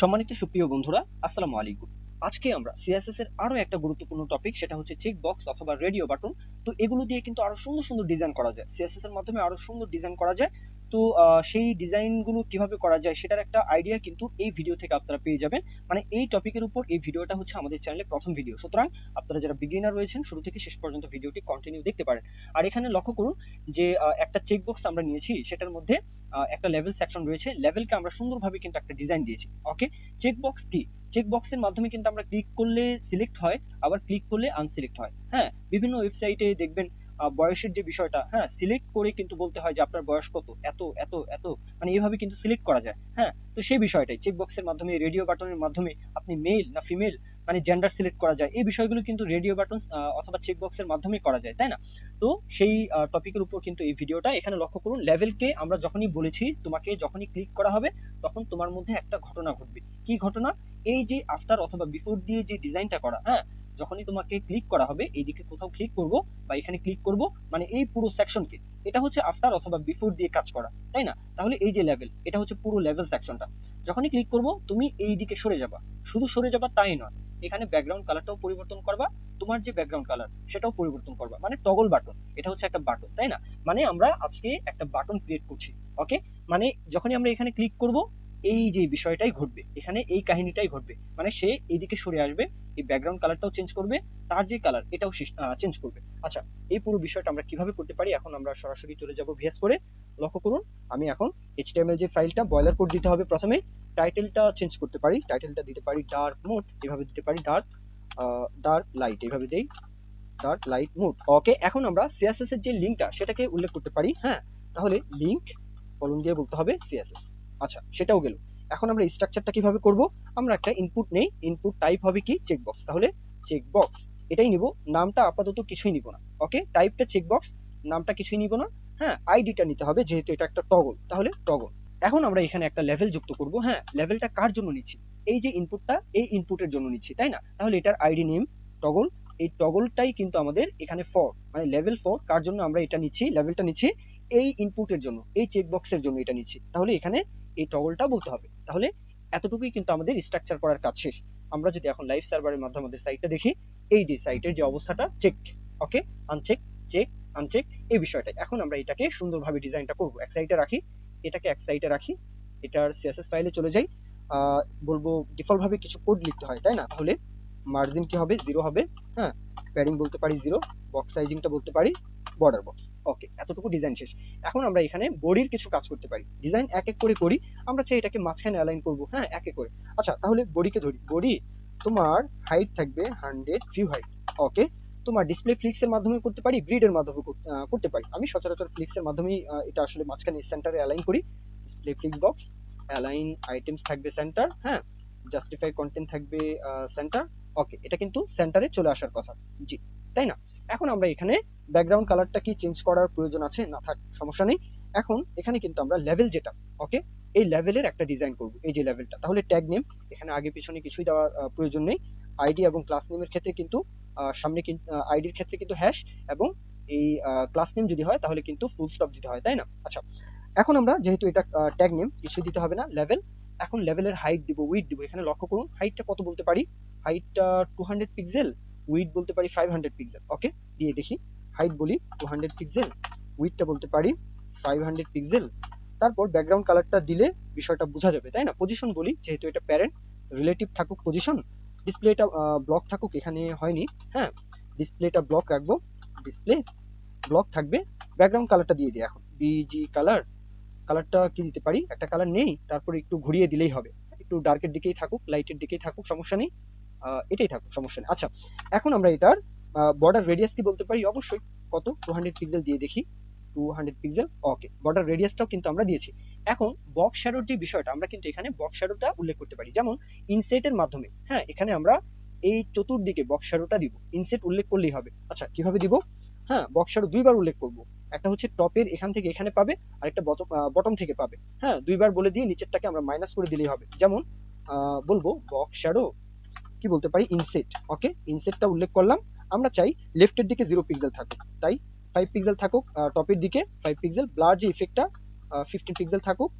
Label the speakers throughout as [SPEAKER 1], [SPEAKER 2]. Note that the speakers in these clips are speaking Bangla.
[SPEAKER 1] সম্মানিত সুপ্রিয় বন্ধুরা, আসসালামু আলাইকুম। আজকে আমরা সিএসএস এর আরও একটা গুরুত্বপূর্ণ টপিক সেটা হচ্ছে চেক বক্স অথবা রেডিও বাটন তো এগুলো দিয়ে কিন্তু আরও সুন্দর সুন্দর ডিজাইন করা যায়। সিএসএস এর মাধ্যমে আরও সুন্দর ডিজাইন করা যায়। তো সেই ডিজাইনগুলো কীভাবে করা যায় সেটার একটা আইডিয়া কিন্তু এই ভিডিও থেকে আপনারা পেয়ে যাবেন। মানে এই টপিকের উপর এই ভিডিওটা হচ্ছে আমাদের চ্যানেলের প্রথম ভিডিও সুতরাং আপনারা যারা বিগিনার রয়েছেন, শুরু থেকে শেষ পর্যন্ত ভিডিওটি কন্টিনিউ দেখতে পারেন। আর এখানে লক্ষ্য করুন যে একটা চেক বক্স আমরা নিয়েছি, সেটার মধ্যে একটা লেভেল সেকশন রয়েছে। লেভেলকে আমরা সুন্দরভাবে কিন্তু একটা ডিজাইন দিয়েছি। ওকে চেক বক্স কি? চেক বক্সের মাধ্যমে কিন্তু আমরা ক্লিক করলে সিলেক্ট হয়, আবার ক্লিক করলে আনসিলেক্ট হয়। হ্যাঁ? বিভিন্ন ওয়েবসাইটে দেখবেন বয়সের যে বিষয়টা হ্যাঁ সিলেক্ট করে কিন্তু বলতে হয় যে আপনার বয়স কত, এত এত এত মানে এইভাবে কিন্তু সিলেক্ট করা যায় হ্যাঁ তো সেই বিষয়টাই চেক বক্সের মাধ্যমে রেডিও বাটনের মাধ্যমে আপনি মেল না ফিমেল মানে জেন্ডার সিলেক্ট করা যায়, এই বিষয়গুলো কিন্তু রেডিও বাটন অথবা চেক বক্সের মাধ্যমে করা যায়, তাই না? তো সেই টপিকের উপর কিন্তু এই ভিডিওটা এখানে লক্ষ্য করুন লেভেলকে আমরা যখনই বলেছি, তোমাকে যখনই ক্লিক করা হবে, তখন তোমার মধ্যে একটা ঘটনা ঘটবে, কি ঘটনা? এই যে আফটার অথবা বিফোর দিয়ে যে ডিজাইনটা করা হ্যাঁ যখনই তোমাকে ক্লিক করা হবে এইদিকে কোথাও ক্লিক করব বা এখানে ক্লিক করব মানে এই পুরো সেকশনকে এটা হচ্ছে আফটার অথবা বিফোর দিয়ে কাজ করা, তাই না? তাহলে এই যে লেভেল এটা হচ্ছে পুরো লেভেল সেকশনটা যখনই ক্লিক করব, তুমি এই দিকে সরে যাবা। শুধু সরে যাবা তাই নয়, এখানে ব্যাকগ্রাউন্ড কালারটাও পরিবর্তন করবা, তোমার যে ব্যাকগ্রাউন্ড কালার সেটাও পরিবর্তন করবা। মানে টগল বাটন এটা হচ্ছে একটা বাটন তাই না? মানে আমরা আজকে একটা বাটন ক্রিয়েট করছি ওকে মানে যখনই আমরা এখানে ক্লিক করব এই যে বিষয়টাই ঘটবে, এখানে এই কাহিনীটাই ঘটবে। মানে সে এইদিকে সরে আসবে, এই ব্যাকগ্রাউন্ড কালারটাও চেঞ্জ করবে, তার যে কালার এটাও চেঞ্জ করবে। আচ্ছা এই পুরো বিষয়টা আমরা কীভাবে করতে পারি? এখন আমরা সরাসরি চলে যাব ভিএস করে লক্ষ্য করুন, আমি এখন এইচটিএমএল যে ফাইলটা বয়লার কোড দিতে হবে প্রথমে। টাইটেলটা চেঞ্জ করতে পারি। টাইটেলটা দিতে পারি ডার্ক মোড এভাবে দিতে পারি ডার্ক ডার্ক লাইট এভাবে দেই। ডার্ক লাইট মোড ওকে এখন আমরা সিএসএস এর যে লিংকটা সেটাকে উল্লেখ করতে পারি। হ্যাঁ তাহলে লিংক কলম দিয়ে বলতে হবে সিএসএস আচ্ছা সেটাও গেল। এখন আমরা স্ট্রাকচারটা কীভাবে করব? আমরা একটা ইনপুট নেই। ইনপুট টাইপ হবে কি? চেকবক্স তাহলে চেকবক্স এটাই নিব। নামটা আপাতত কিছুই নিব না। ওকে টাইপটা চেকবক্স নামটা কিছুই নিব না। হ্যাঁ আইডিটা নিতে হবে, যেহেতু এটা একটা টগল তাহলে টগল এখন আমরা এখানে একটা লেভেল যুক্ত করব। হ্যাঁ লেভেলটা কার জন্য নিচ্ছি? এই যে ইনপুটটা এই ইনপুটের জন্য নিচ্ছি, তাই না? তাহলে এটার আইডি নেম টগল এই টগলটাই কিন্তু আমাদের এখানে ফর মানে লেভেল ফর কার জন্য আমরা এটা নিচ্ছি? লেভেলটা নিচ্ছি এই ইনপুটের জন্য, এই চেকবক্সের জন্য এটা নিচ্ছি। তাহলে এখানে এই টগলটা বলতে হবে। তাহলে এতটুকুই কিন্তু আমাদের স্ট্রাকচার করার কাজ শেষ। আমরা যদি এখন লাইভ সার্ভারের মাধ্যমে আমাদের সাইটটা দেখি, এই যে সাইটের যে অবস্থাটা check okay uncheck check uncheck এই বিষয়টা এখন আমরা এটাকে সুন্দরভাবে ডিজাইনটা করব। এক সাইডে রাখি, এটাকে এক সাইডে রাখি, এটার সিএসএস ফাইলে চলে যাই। বলব ডিফল্ট ভাবে কিছু কোড লিখতে হয়, তাই না? তাহলে মার্জিন কি হবে? জিরো হবে হ্যাঁ? প্যাডিং বলতে পারি জিরো বক্স সাইজিংটা বলতে পারি বর্ডার বক্স এতটুকু ডিজাইন শেষ। এখন আমরা এখানে বডির কিছু কাজ করতে পারি। ডিজাইন এক এক করে করি, আমরা চাই এটাকে মাঝখানে অ্যালাইন করব হ্যাঁ এক এক করে। আচ্ছা তাহলে বডিকে ধরি। বডি, তোমার হাইট থাকবে হান্ড্রেড ভিউ হাইট ওকে তোমার ডিসপ্লে ফ্লিক্স এর মাধ্যমে করতে পারি গ্রিডের মাধ্যমে করতে পারি। আমি সচরাচর ফ্লিক্স এর মাধ্যমেই এটা আসলে মাঝখানে সেন্টারে অ্যালাইন করি। Display flex box align items থাকবে সেন্টার হ্যাঁ? জাস্টিফাই কন্টেন্ট থাকবে সেন্টার ওকে এটা কিন্তু সেন্টারে চলে আসার কথা। জি, তাই না? এখন আমরা এখানে ব্যাকগ্রাউন্ড কালারটা কি চেঞ্জ করার প্রয়োজন আছে? না থাক, সমস্যা নেই। এখন এখানে কিন্তু আমরা লেভেল যেটা ওকে এই লেভেলের একটা ডিজাইন করব, এই যে লেভেলটা তাহলে ট্যাগ নেম এখানে আগে পিছনে কিছুই দেওয়ার প্রয়োজন নেই। আইডি এবং ক্লাস নেমের ক্ষেত্রে কিন্তু সামনে আইডির ক্ষেত্রে কিন্তু হ্যাশ এবং এই ক্লাস নেম যদি হয়, তাহলে কিন্তু ফুল স্টপ দিতে হয়, তাই না? আচ্ছা এখন আমরা যেহেতু এটা ট্যাগ নেম কিছু দিতে হবে না লেভেল এখন লেভেলের হাইট দিব উইথ দিব। এখানে লক্ষ্য করুন হাইটটা কত বলতে পারি? হাইটটা টু হান্ড্রেড পিক্সেল উইড বলতে পারি ফাইভ হান্ড্রেড পিক্সেল ওকে দিয়ে দেখি হাইট বলি টু হান্ড্রেড পিক্সেল উইডটা বলতে পারি ফাইভ হান্ড্রেড পিক্সেল তারপর ব্যাকগ্রাউন্ড কালারটা দিলে বিষয়টা বোঝা যাবে, তাই না? পজিশন বলি, যেহেতু এটা প্যারেন্ট রিলেটিভ থাকুক পজিশন ডিসপ্লেটা ব্লক থাকুক, এখানে হয়নি হ্যাঁ? ডিসপ্লেটা ব্লক রাখব ডিসপ্লে ব্লক থাকবে ব্যাকগ্রাউন্ড কালারটা দিয়ে দিই এখন বিজি কালার কালারটা কি দিতে পারি? একটা কালার নেই, তারপর একটু ঘুরিয়ে দিলেই হবে, একটু ডার্কের দিকেই থাকুক লাইটের দিকেই থাকুক, সমস্যা নেই। এটাই থাকুক, সমস্যা নেই। আচ্ছা এখন আমরা এটার বর্ডার রেডিয়াস কি বলতে পারি? অবশ্যই কত? টু হান্ড্রেড পিক্সেল দিয়ে দেখি। Two hundred pixel okay border রেডিয়াসটাও কিন্তু আমরা দিয়েছি। এখন বক্স শ্যাডোর যে বিষয়টা, আমরা কিন্তু এখানে বক্স শ্যাডোটা উল্লেখ করতে পারি। যেমন ইনসেটের মাধ্যমে হ্যাঁ এখানে আমরা এই চতুর্দিকে বক্স শ্যাডোটা দিব। ইনসেট উল্লেখ করলেই হবে। আচ্ছা কীভাবে দিব? হ্যাঁ বক্স শ্যাডো দুইবার উল্লেখ করব। একটা হচ্ছে টপের এখান থেকে এখানে পাবে আর একটা বটম থেকে পাবে। হ্যাঁ দুইবার বলে দিয়ে নিচেরটাকে আমরা মাইনাস করে দিলেই হবে। যেমন বলব বক্স শ্যাডো কি বলতে পারি? ইনসেট ওকে ইনসেটটা উল্লেখ করলাম। আমরা চাই লেফটের দিকে জিরো পিক্সেল থাকুক। তাই ফাইভ পিক্সেল থাকুক টপের দিকে ফাইভ পিক্সেল ব্লার যে ইফেক্টটা ফিফটিন পিক্সেল থাকুক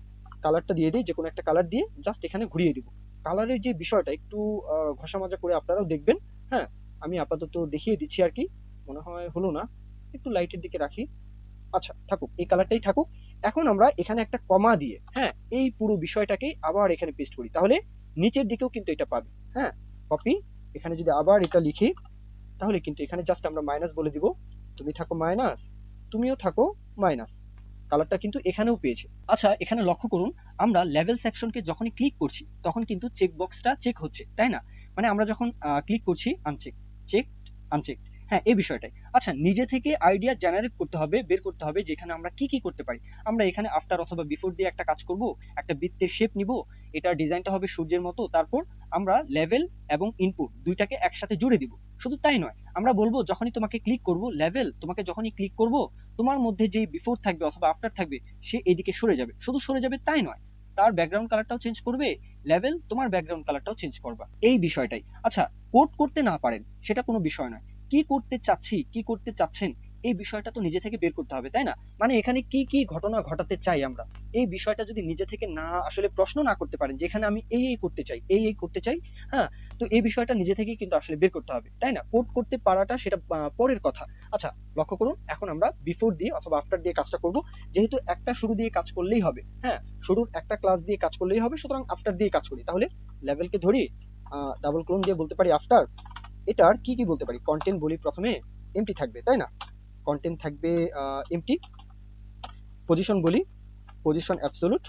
[SPEAKER 1] কালারটা দিয়ে দিই যে কোনো একটা কালার দিয়ে জাস্ট এখানে ঘুরিয়ে দিব। কালারের যে বিষয়টা, একটু ঘষা মাজা করে আপনারাও দেখবেন। হ্যাঁ আমি আপাতত দেখিয়ে দিচ্ছি আর কি। মনে হয় হলো না। একটু লাইটের দিকে রাখি। আচ্ছা থাকুক, এই কালারটাই থাকুক। এখন আমরা এখানে একটা কমা দিয়ে হ্যাঁ এই পুরো বিষয়টাকে আবার এখানে পেস্ট করি। তাহলে নিচের দিকেও কিন্তু এটা পাবে। হ্যাঁ কপি এখানে যদি আবার এটা লিখি, তাহলে কিন্তু এখানে জাস্ট আমরা মাইনাস বলে দিব। তুমি থাকো মাইনাস তুমিও থাকো মাইনাস কালারটা কিন্তু এখানেও পেয়েছে। আচ্ছা এখানে লক্ষ্য করুন, আমরা লেভেল সেকশনকে যখনই ক্লিক করছি, তখন কিন্তু চেক বক্সটা চেক হচ্ছে, তাই না? মানে আমরা যখন ক্লিক করছি আনচেক চেক আনচেক হ্যাঁ এই বিষয়টাই। আচ্ছা নিজে থেকে আইডিয়া জেনারেট করতে হবে, বের করতে হবে, যেখানে আমরা কি কি করতে পারি। আমরা এখানে আফটার অথবা বিফোর দিয়ে একটা কাজ করব, একটা বৃত্তের শেপ নিব এটা ডিজাইনটা হবে সূর্যের মতো, তারপর আমরা লেভেল এবং ইনপুট দুইটাকে একসাথে জুড়ে দিব। শুধু তাই নয়, আমরা বলব যখনই তোমাকে ক্লিক করব লেভেল তোমাকে যখনই ক্লিক করব, তোমার মধ্যে যেই বিফোর থাকবে অথবা আফটার থাকবে, সে এদিকে সরে যাবে। শুধু সরে যাবে তাই নয়, তার ব্যাকগ্রাউন্ড কালারটাও চেঞ্জ করবে লেভেল তোমার ব্যাকগ্রাউন্ড কালারটাও চেঞ্জ করবা। এই বিষয়টাই। আচ্ছা কোড করতে না পারেন, সেটা কোনো বিষয় নয়। কি করতে চাচ্ছি, কি করতে চাচ্ছেন এই বিষয়টা তো নিজে থেকে বের করতে হবে, তাই না? মানে এখানে কি কি ঘটনা ঘটাতে চাই আমরা? এই বিষয়টা যদি নিজে থেকে না, আসলে প্রশ্ন না করতে পারেন যেখানে আমি এই এই করতে চাই, এই এই করতে চাই হ্যাঁ? তো এই বিষয়টা নিজে থেকেই কিন্তু আসলে বের করতে হবে, তাই না? কোড করতে পারাটা সেটা পরের কথা। আচ্ছা লক্ষ্য করুন, এখন আমরা বিফোর দিয়ে অথবা আফটার দিয়ে কাজটা করব। যেহেতু একটা শুরু দিয়ে কাজ করলেই হবে হ্যাঁ? শুরুর একটা ক্লাস দিয়ে কাজ করলেই হবে, সুতরাং আফটার দিয়ে কাজ করি। তাহলে লেভেলকে ধরি ডাবল ক্লোন দিয়ে বলতে পারি আফটার এটার কি কি বলতে পারি? কন্টেন্ট বলি প্রথমে এমটি থাকবে, তাই না? কন্টেন্ট থাকবে এমটি পজিশন বলি পজিশন অ্যাবসোলুট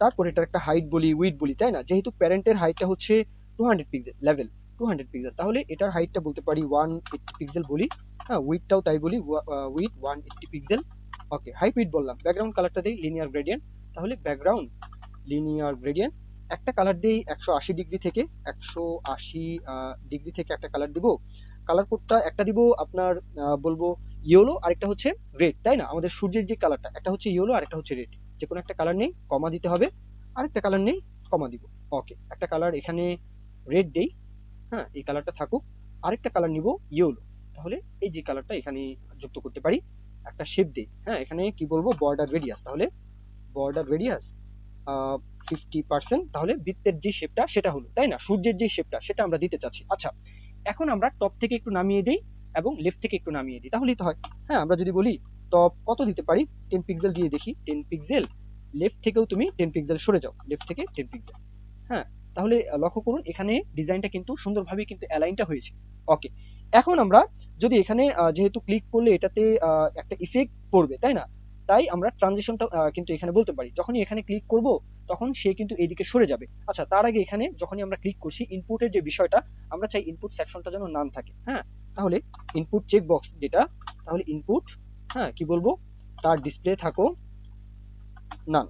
[SPEAKER 1] তারপর এটার একটা হাইট বলি উইড বলি, তাই না? যেহেতু প্যারেন্টের হাইটটা হচ্ছে two hundred pixel level two hundred pixel তাহলে এটার হাইটটা বলতে পারি ওয়ান এইটটি পিক্সেল বলি। হ্যাঁ উইডটাও তাই বলি width one eighty pixel okay height width বললাম। ব্যাকগ্রাউন্ড কালারটা দিই লিনিয়ার গ্রেডিয়েন্ট তাহলে ব্যাকগ্রাউন্ড লিনিয়ার গ্রেডিয়েন্ট একটা কালার দিই একশো আশি ডিগ্রি থেকে, একশো আশি ডিগ্রি থেকে একটা কালার দিব। কালার কোডটা একটা দিব আপনার বলব ইয়েলো আরেকটা হচ্ছে রেড তাই না? আমাদের সূর্যের যে কালারটা একটা হচ্ছে ইয়েলো আর একটা হচ্ছে রেড যে কোনো একটা কালার নেই কমা দিতে হবে। আরেকটা কালার নেই কমা দিব। ওকে একটা কালার এখানে রেড দেই হ্যাঁ এই কালারটা থাকুক। আরেকটা কালার নিব ইয়েলো তাহলে এই যে কালারটা এখানে যুক্ত করতে পারি। একটা শেপ দেই হ্যাঁ এখানে কি বলব? বর্ডার রেডিয়াস তাহলে বর্ডার রেডিয়াস ফিফটি পার্সেন্ট তাহলে বৃত্তের যে শেপটা সেটা হলো, তাই না? সূর্যের যে শেপটা সেটা আমরা দিতে চাচ্ছি। আচ্ছা এখন আমরা টপ থেকে একটু নামিয়ে দিই এবং লেফট থেকে একটু নামিয়ে দিই। তাহলেই তো হয়। হ্যাঁ আমরা যদি বলি টপ কত দিতে পারি? টেন পিক্সেল দিয়ে দেখি। টেন পিক্সেল লেফট থেকেও তুমি টেন পিক্সেল সরে যাও। লেফট থেকে টেন পিক্সেল হ্যাঁ তাহলে লক্ষ্য করুন, এখানে ডিজাইনটা কিন্তু সুন্দরভাবে কিন্তু অ্যালাইনটা হয়েছে। ওকে এখন আমরা যদি এখানে যেহেতু ক্লিক করলে এটাতে একটা ইফেক্ট পড়বে, তাই না? তাই আমরা ট্রানজিশনটা কিন্তু এখানে বলতে পারি। যখনই এখানে ক্লিক করব তখন সে কিন্তু এইদিকে সরে যাবে। আচ্ছা তার আগে এখানে যখনই আমরা ক্লিক করছি ইনপুটের যে বিষয়টা, আমরা চাই ইনপুট সেকশনটা যেন নান থাকে। হ্যাঁ? তাহলে ইনপুট চেক বক্স যেটা, তাহলে ইনপুট হ্যাঁ কি বলব? তার ডিসপ্লে থাকো নান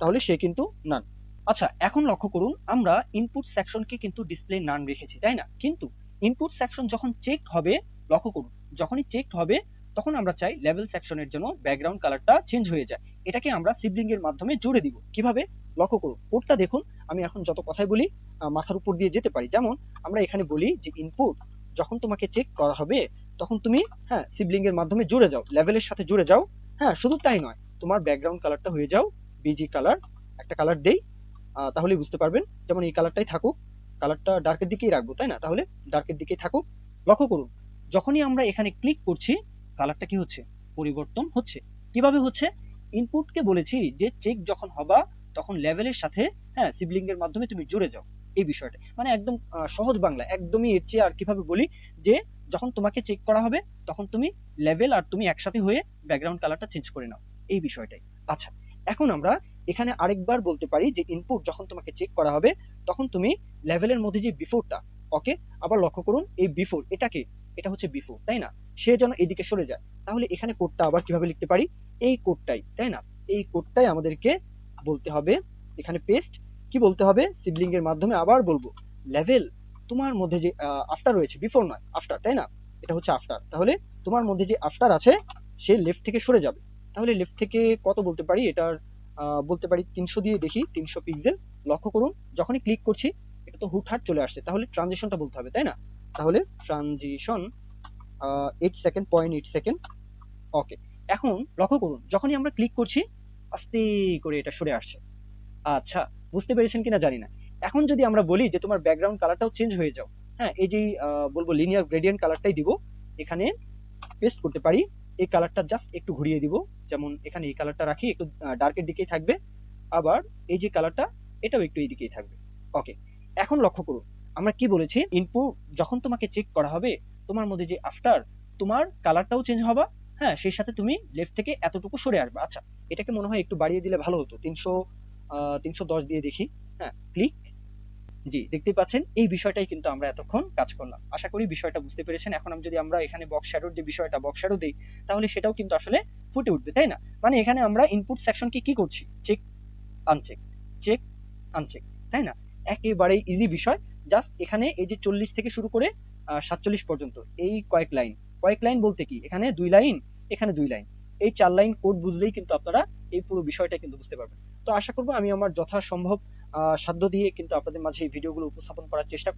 [SPEAKER 1] তাহলে সে কিন্তু নান আচ্ছা এখন লক্ষ্য করুন, আমরা ইনপুট সেকশনকে কিন্তু ডিসপ্লে নান রেখেছি, তাই না? কিন্তু ইনপুট সেকশন যখন চেক হবে, লক্ষ্য করুন, যখনই চেক হবে তখন আমরা চাই লেভেল সেকশনের জন্য ব্যাকগ্রাউন্ড কালারটা চেঞ্জ হয়ে যায়। এটাকে আমরা সিবলিং এর মাধ্যমে জুড়ে দিব। কীভাবে? লক্ষ্য করুন কোডটা দেখুন। আমি এখন যত কথাই বলি মাথার উপর দিয়ে যেতে পারি। যেমন আমরা এখানে বলি যে ইনপুট যখন তোমাকে চেক করা হবে তখন তুমি হ্যাঁ সিবলিং এর মাধ্যমে জুড়ে যাও। লেভেলের সাথে জুড়ে যাও। হ্যাঁ শুধু তাই নয় তোমার ব্যাকগ্রাউন্ড কালারটা হয়ে যাও। বিজি কালার একটা কালার দেই। আহ, তাহলেই বুঝতে পারবেন। যেমন এই কালারটাই থাকুক। কালারটা ডার্কের দিকেই রাখব তাই না? তাহলে ডার্কের দিকেই থাকুক। লক্ষ্য করুন যখনই আমরা এখানে ক্লিক করছি কালারটা কি হচ্ছে? পরিবর্তন হচ্ছে। কীভাবে হচ্ছে? ইনপুটকে বলেছি যে চেক যখন হবা, তখন লেভেলের সাথে হ্যাঁ সিবলিং এর মাধ্যমে তুমি জুড়ে যাও এই বিষয়টা। মানে একদম সহজ বাংলা, একদমই এর চেয়ে আর কীভাবে বলি যে যখন তোমাকে চেক করা হবে, তখন তুমি লেভেল আর তুমি একসাথে হয়ে ব্যাকগ্রাউন্ড কালারটা চেঞ্জ করে নাও এই বিষয়টাই। আচ্ছা এখন আমরা এখানে আরেকবার বলতে পারি যে ইনপুট যখন তোমাকে চেক করা হবে, তখন তুমি লেভেলের মধ্যে যে বিফোরটা ওকে আবার লক্ষ্য করুন, এই বিফোর এটাকে এটা হচ্ছে বিফোর তাই না? সে যেন এদিকে সরে যায়। তাহলে এখানে কোডটা আবার কীভাবে লিখতে পারি? এই কোডটাই তাই না? এই কোডটাই আমাদেরকে বলতে হবে, এখানে পেস্ট কি বলতে হবে? সিবলিং এর মাধ্যমে আবার বলব লেভেল তোমার মধ্যে যে আফটার রয়েছে বিফোর নয় আফটার তাই না? এটা হচ্ছে আফটার তাহলে তোমার মধ্যে যে আফটার আছে, সে লেফট থেকে সরে যাবে। তাহলে লেফট থেকে কত বলতে পারি? এটার বলতে পারি তিনশো দিয়ে দেখি, তিনশো পিক্সেল লক্ষ্য করুন, যখনই ক্লিক করছি, এটা তো হুটহাট চলে আসছে। তাহলে ট্রানজিশনটা বলতে হবে, তাই না? তাহলে transition eight second point eight second okay এখন লক্ষ্য করুন, যখনই আমরা ক্লিক করছি, আস্তে করে এটা সরে আসছে। আচ্ছা বুঝতে পেরেছেন কিনা জানি না। এখন যদি আমরা বলি যে তোমার ব্যাকগ্রাউন্ড কালারটাও চেঞ্জ হয়ে যাও হ্যাঁ এই যে বলব লিনিয়ার গ্রেডিয়েন্ট কালারটাই দিব, এখানে পেস্ট করতে পারি, এই কালারটা জাস্ট একটু ঘুরিয়ে দিব, যেমন এখানে এই কালারটা রাখি, একটু ডার্কের দিকেই থাকবে, আবার এই যে কালারটা এটাও একটু এই দিকেই থাকবে ওকে এখন লক্ষ্য করুন আমরা কি বলেছি? ইনপুট যখন তোমাকে চেক করা হবে, তোমার মধ্যে যে আফটার তোমার কালারটাও চেঞ্জ হবা। হ্যাঁ সেই সাথে তুমি লেফট থেকে এতটুকু সরে আসবে। আচ্ছা এটাকে মনে হয় একটু বাড়িয়ে দিলে ভালো হতো। তিনশো তিনশো দশ দিয়ে দেখি। হ্যাঁ ক্লিক জি, দেখতেই পাচ্ছেন, এই বিষয়টাই কিন্তু আমরা এতক্ষণ কাজ করলাম। আশা করি বিষয়টা বুঝতে পেরেছেন। এখন আমি যদি আমরা এখানে বক্স শ্যাডোর যে বিষয়টা বক্স শ্যাডো দেই, তাহলে সেটাও কিন্তু আসলে ফুটে উঠবে, তাই না? মানে এখানে আমরা ইনপুট সেকশনকে কি করছি? চেক আনচেক চেক আনচেক তাই না? একেবারেই ইজি বিষয়। জাস্ট এখানে এই যে চল্লিশ থেকে শুরু করে সাতচল্লিশ পর্যন্ত, এই কয়েক লাইন কয়েক লাইন বলতে কি? এখানে দুই লাইন এখানে দুই লাইন এই চার লাইন কোড বুঝলেই কিন্তু আপনারা এই পুরো বিষয়টা কিন্তু বুঝতে পারবেন। তো আশা করব আমি আমার যথাসম্ভব সাধ্য দিয়ে কিন্তু আপনাদের মাঝে এই ভিডিওগুলো উপস্থাপন করার চেষ্টা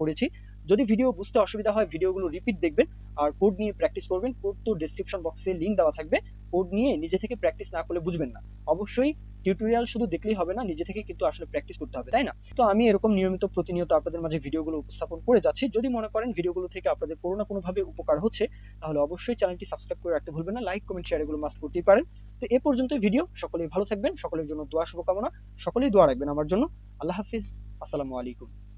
[SPEAKER 1] করেছি। যদি ভিডিও বুঝতে অসুবিধা হয় ভিডিওগুলো রিপিট দেখবেন আর কোড নিয়ে প্র্যাকটিস করবেন কোড তো ডেসক্রিপশন বক্সে লিংক দেওয়া থাকবে। কোড নিয়ে নিজে থেকে প্র্যাকটিস না করলে বুঝবেন না। অবশ্যই টিউটোরিয়াল শুধু দেখলেই হবে না, নিজে থেকে কিন্তু আসলে প্র্যাকটিস করতে হবে, তাই না? তো আমি এরকম নিয়মিত প্রতিনিয়ত আপনাদের মাঝে ভিডিওগুলো উপস্থাপন করে যাচ্ছি। যদি মনে করেন ভিডিওগুলো থেকে আপনাদের কোনো না কোনোভাবে উপকার হচ্ছে, তাহলে অবশ্যই চ্যানেলটি সাবস্ক্রাইব করে রাখতে ভুলবেন না লাইক কমেন্ট শেয়ার এগুলো মাস্ট করতেই পারেন। তো এ পর্যন্ত ভিডিও সকলেই ভালো থাকবেন, সকলের জন্য দোয়া, শুভকামনা, সকলেই দোয়া রাখবেন আমার জন্য। আল্লাহ হাফিজ, আসসালামু আলাইকুম।